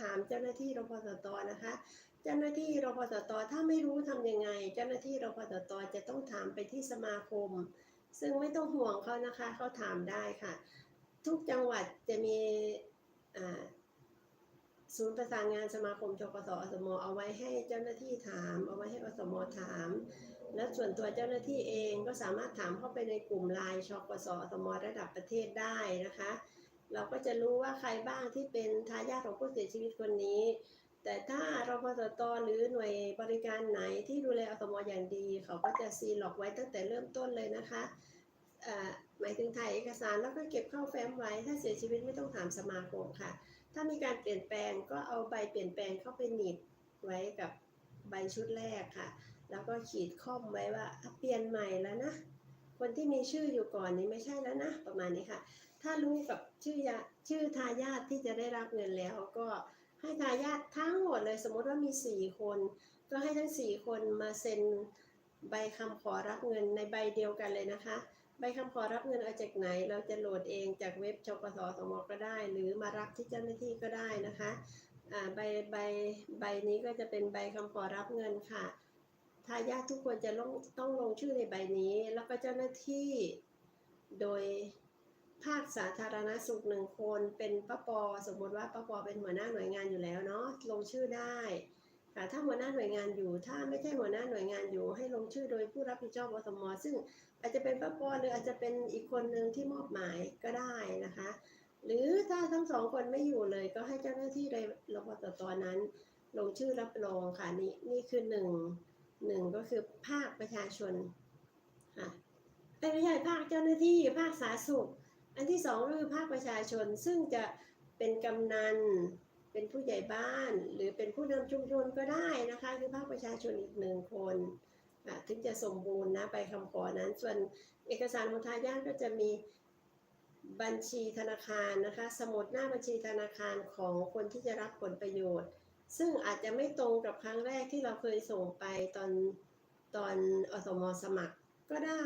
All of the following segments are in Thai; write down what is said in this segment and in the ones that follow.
ถามเจ้าหน้าที่รพสตนะคะ เจ้าหน้าที่รพสตถ้าไม่รู้ทำยังไง เจ้าหน้าที่รพสตจะต้องถามไปที่สมาคม ซึ่งไม่ต้องห่วงเขานะคะเขาถามได้ค่ะ ทุกจังหวัดจะมีศูนย์ประสานงานสมาคมชกสอสมเอาไว้ให้เจ้าหน้าที่ถาม เอาไว้ให้อสมถาม และส่วนตัวเจ้าหน้าที่เองก็สามารถถามเข้าไปในกลุ่มไลน์ชกสอสมระดับประเทศได้นะคะ เราก็จะรู้ว่าใครบ้างที่เป็นทายาทของผู้เสียชีวิตคนนี้ แต่ถ้ารพสตหรือหน่วยบริการไหนที่ดูแลอสมอย่างดี เขาก็จะซีล็อกไว้ตั้งแต่เริ่มต้นเลยนะคะหมายถึงถ่ายเอกสารแล้วก็เก็บเข้าแฟ้มไว้ ถ้าเสียชีวิตไม่ต้องถามสมาคมค่ะ ถ้ามีการเปลี่ยนแปลงก็เอาใบเปลี่ยนแปลงเข้าไปหนีบไว้กับใบชุดแรกค่ะ แล้วก็ขีดข้อมไว้ว่าเปลี่ยนใหม่แล้วนะ คนที่มีชื่ออยู่ก่อนนี้ไม่ใช่แล้วนะ ประมาณนี้ค่ะ ถ้ารู้กับชื่อยาชื่อทายาทที่จะได้รับเงินแล้วก็ให้ทายาททั้งหมดเลยสมมติว่ามีสี่คน ก็ให้ทั้งสี่คนมาเซ็นใบคำขอรับเงินในใบเดียวกันเลยนะคะ ใบคำขอรับเงินเอาจากไหน เราจะโหลดเองจากเว็บชกสสมก็ได้ หรือมารับที่เจ้าหน้าที่ก็ได้นะคะใบใบใบนี้ก็จะเป็นใบคำขอรับเงินค่ะทายาททุกคนจะลงต้องลงชื่อในใบนี้ แล้วก็เจ้าหน้าที่ สาธารณสุขหนึ่งคนเป็นป้าปอสมมติว่าป้าปอเป็นหัวหน้าหน่วยงานอยู่แล้วเนาะลงชื่อได้ค่ะถ้าหัวหน้าหน่วยงานอยู่ ถ้าไม่ใช่หัวหน้าหน่วยงานอยู่ ให้ลงชื่อโดยผู้รับผิดชอบอสมซึ่งอาจจะเป็นป้าปอหรืออาจจะเป็นอีกคนหนึ่งที่มอบหมายก็ได้นะคะ หรือถ้าทั้งสองคนไม่อยู่เลยก็ให้เจ้าหน้าที่ในรพสตนั้น ลงชื่อรับรองค่ะนี่นี่คือหนึ่งหนึ่งก็คือภาคประชาชนค่ะเอ้ยไม่ใช่ภาคเจ้าหน้าที่ภาคสาธารณสุข อันที่สองก็คือภาคประชาชนซึ่งจะเป็นกำนัน เป็นผู้ใหญ่บ้าน หรือเป็นผู้นำชุมชนก็ได้นะคะคือภาคประชาชนอีกหนึ่งคนถึงจะสมบูรณ์นะไปคำขอนั้น ส่วนเอกสารของทายาทก็จะมีบัญชีธนาคารนะคะ สมุดหน้าบัญชีธนาคารของคนที่จะรับผลประโยชน์ ซึ่งอาจจะไม่ตรงกับครั้งแรกที่เราเคยส่งไปตอนตอนอสมสมัคร ก็ได้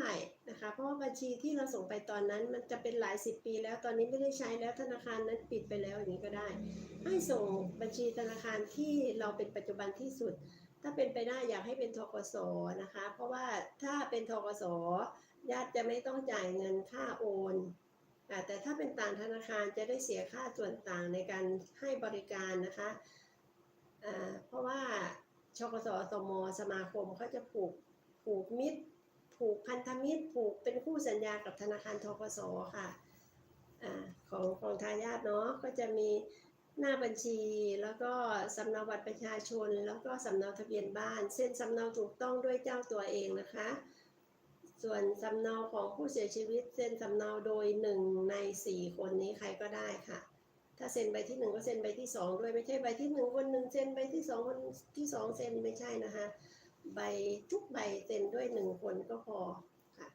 นะคะ เพราะว่าบัญชีที่เราส่งไปตอนนั้นมันจะเป็นหลายสิบปีแล้วตอนนี้ไม่ได้ใช้แล้วธนาคารนั้นปิดไปแล้วอย่างนี้ก็ได้ ให้ส่งบัญชีธนาคารที่เราเป็นปัจจุบันที่สุด ถ้าเป็นไปได้อยากให้เป็นทกสนะคะ เพราะว่าถ้าเป็นทกสญาติจะไม่ต้องจ่ายเงินค่าโอนแต่ถ้าเป็นต่างธนาคารจะได้เสียค่าส่วนต่างในการให้บริการนะคะเพราะว่าชกสสมสมาคมเขาจะผูกผูกมิตร ผูกพันธมิตรผูกเป็นคู่สัญญากับธนาคารทกสค่ะอของของทายาทเนาะก็จะมีหน้าบัญชีแล้วก็สำเนาบัตรประชาชน แล้วก็สำเนาทะเบียนบ้าน เส้นสำเนาถูกต้องด้วยเจ้าตัวเองนะคะ ส่วนสำเนาของผู้เสียชีวิตเซ็นสำเนาโดยหนึ่งในสี่คนนี้ใครก็ได้ค่ะ ถ้าเซ็นใบที่หนึ่งก็เซ็นใบที่สองด้วยไม่ใช่ใบที่หนึ่งคนหนึ่งเซ็นใบที่สองคนที่สองเซ็นไม่ใช่นะคะ ใบทุกใบเซ็นด้วยหนึ่งคนก็พอค่ะ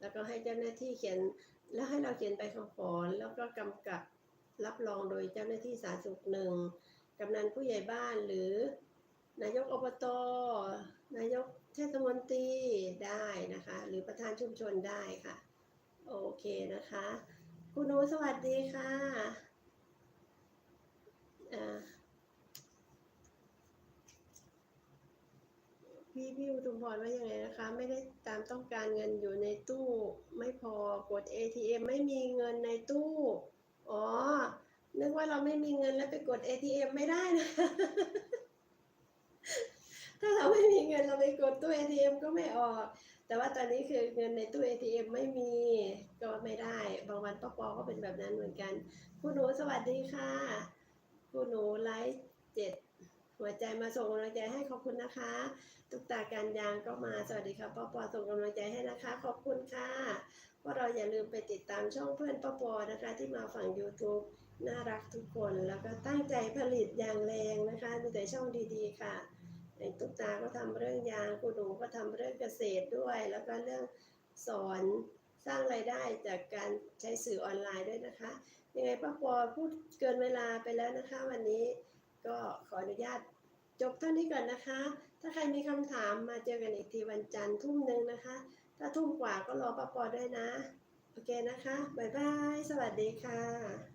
แล้วก็ให้เจ้าหน้าที่เขียน แล้วให้เราเขียนใบคำขอแล้วก็กำกับรับรองโดยเจ้าหน้าที่สาธารณสุขหนึ่งกำนันผู้ใหญ่บ้านหรือ นายกอบตนายกเทศมนตรีได้นะคะ หรือประธานชุมชนได้ค่ะ โอเคนะคะ คุณนูสวัสดีค่ะอ่า พี่พี่อุทุมพรว่ายังไงนะคะ ไม่ได้ตามต้องการเงินอยู่ในตู้ ไม่พอกด ATM ไม่มีเงินในตู้ อ๋อ นึกว่าเราไม่มีเงินแล้วไปกด ATM ไม่ได้นะ ถ้าเราไม่มีเงินเราไปกดตู้ ATM ก็ไม่ออก แต่ว่าตอนนี้คือเงินในตู้ ATM ไม่มีก็ไม่ได้ บางวันป้าปอก็เป็นแบบนั้นเหมือนกัน คุณหนูสวัสดีค่ะ คุณหนูไลฟ์เจ็ด หัวใจมาส่งกำลังใจให้ขอบคุณนะคะ ตุกตาการยางก็มาสวัสดีค่ะป้าปอส่งกำลังใจให้นะคะ ขอบคุณค่ะพวกเราอย่าลืมไปติดตามช่องเพื่อนป้าปอนะคะ ที่มาฝั่ง YouTube น่ารักทุกคนแล้วก็ตั้งใจผลิตอย่างแรงนะคะมีแต่ช่องดีๆค่ะทุกตาก็ทำเรื่องยางคุณหนูก็ทำเรื่องเกษตรด้วย แล้วก็เรื่องสอนสร้างรายได้จากการใช้สื่อออนไลน์ด้วยนะคะ ยังไงป้าปอพูดเกินเวลาไปแล้วนะคะ วันนี้ ก็ขออนุญาตจบเท่านี้ก่อนนะคะ ถ้าใครมีคำถามมาเจอกันอีกทีวันจันทร์ทุ่มหนึ่งนะคะ ถ้าทุ่มกว่าก็รอป้าปอด้วยนะ โอเคนะคะ บ๊ายบาย สวัสดีค่ะ